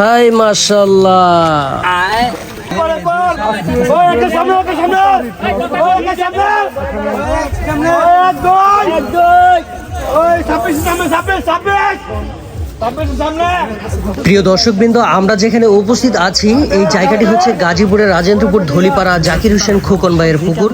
High মাশাল্লাহ প্রিয় দর্শকবৃন্দ, আমরা যেখানে উপস্থিত আছি, এই জায়গাটি হচ্ছে গাজীপুরের রাজেন্দ্রপুর ধলিপাড়া জাকির হোসেন খোকন ভাইয়ের পুকুর।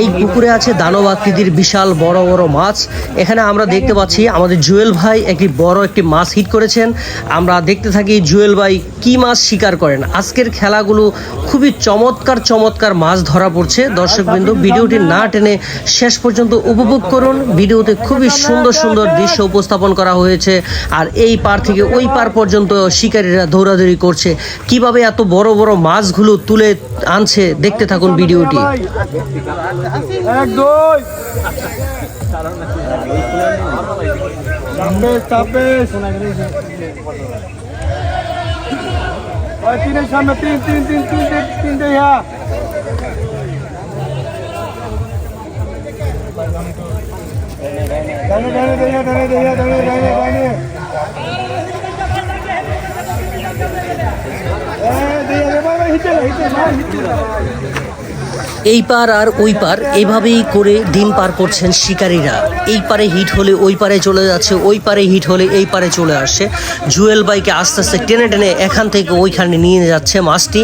এই পুকুরে আছে দানব আকৃতির বিশাল বড় বড় মাছ। এখানে আমরা দেখতে পাচ্ছি আমাদের জুয়েল ভাই একটি বড় একটি মাছ হিট করেছেন। আমরা দেখতে থাকি জুয়েল ভাই কি মাছ শিকার করেন। আজকের খেলাগুলো খুবই চমৎকার চমৎকার মাছ ধরা পড়ছে। দর্শকবৃন্দ, ভিডিওটি না টেনে শেষ পর্যন্ত উপভোগ করুন। ভিডিওতে খুবই সুন্দর সুন্দর দৃশ্য উপস্থাপন করা হয়েছে। আর এই পার থেকে ওই পার পর্যন্ত শিকারীরা দৌড়াদৌড়ি করছে। কীভাবে এত বড় বড় মাছগুলো তুলে আনছে? দেখতে থাকুন ভিডিওটি। হিটে হিটে এই পার আর ওই পার এভাবেই করে দিন পার করছেন শিকারীরা। এই পারে হিট হলে ওই পারে চলে যাচ্ছে, ওই পারে হিট হলে এই পারে চলে আসছে। জুয়েল বাইকে আস্তে আস্তে টেনে টেনে এখান থেকে ওইখানে নিয়ে যাচ্ছে মাছটি।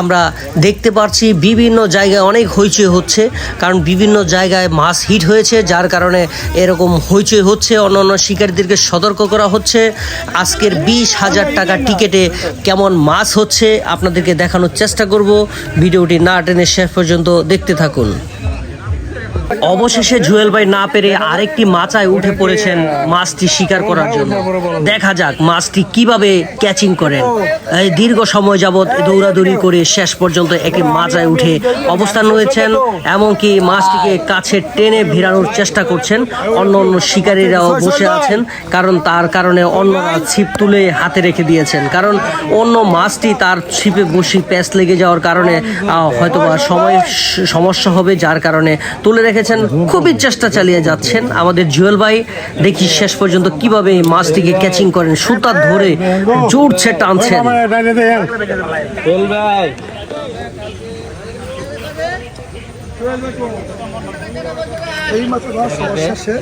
আমরা দেখতে পাচ্ছি বিভিন্ন জায়গায় অনেক হইচই হচ্ছে, কারণ বিভিন্ন জায়গায় মাছ হিট হয়েছে, যার কারণে এরকম হইচই হচ্ছে। অন্য অন্য শিকারীদেরকে সতর্ক করা হচ্ছে। আজকের বিশ হাজার টাকা টিকেটে কেমন মাছ হচ্ছে আপনাদেরকে দেখানোর চেষ্টা করব। ভিডিওটি না টেনে শেষ পর্যন্ত দেখতে থাকুন। অবশেষে জুয়েল ভাই না পেরে আরেকটি মাচায় উঠে পড়েছেন মাছটি শিকার করার জন্য। দেখা যাক মাছটি কীভাবে ক্যাচিং করেন। দীর্ঘ সময় যাবৎ দৌড়াদৌড়ি করে শেষ পর্যন্ত একটি মাচায় উঠে অবস্থান রয়েছেন এমনকি মাছটিকে কাছে টেনে ভিড়ানোর চেষ্টা করছেন। অন্য অন্য শিকারীরাও বসে আছেন কারণ তার কারণে অন্যরা ছিপ তুলে হাতে রেখে দিয়েছেন। কারণ অন্য মাছটি তার ছিপে বসি প্যাঁচ লেগে যাওয়ার কারণে আহ, হয়তোবা সময় সমস্যা হবে যার কারণে তুলে রেখেছেন খুবই চেষ্টা চালিয়ে যাচ্ছেন। আমাদের জুয়েল ভাই দেখি শেষ পর্যন্ত কীভাবে এই মাছটিকে ক্যাচিং করেন সুতা ধরে জোরছে টানছেন। এই মাত্র শেষে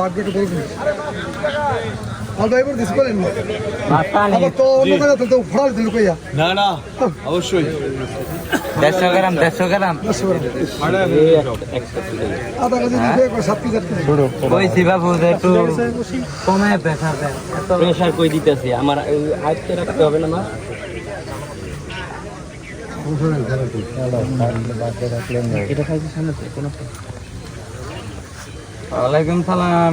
ভাগ্যটা বলবেন। আল দিস বলেন। আবার তো অন্য কথা তো ফড়াল দিল কইয়া না না অবশ্যই। দেড়শো গ্রাম দেড়শো গ্রাম। আধা কেজি দিতে সাত কেজি আট কেজি। কইছি বাবু যে একটু কমে প্রেশার দেন। প্রেশার কই দিতেছি? আমার আয়ত্তে রাখতে হবে না মা? ওয়ালাইকুম সালাম।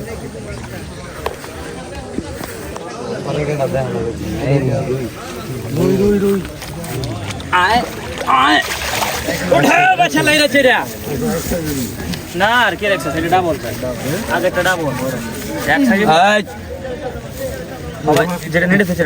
দুই দুই দুই আয় আয় ওঠে বাছা লাইরা চেরা না আর কে রাখছে সেটা ডাবল আগেরটা ডাবল এক সাইড যেটা নেড়ে ফেছে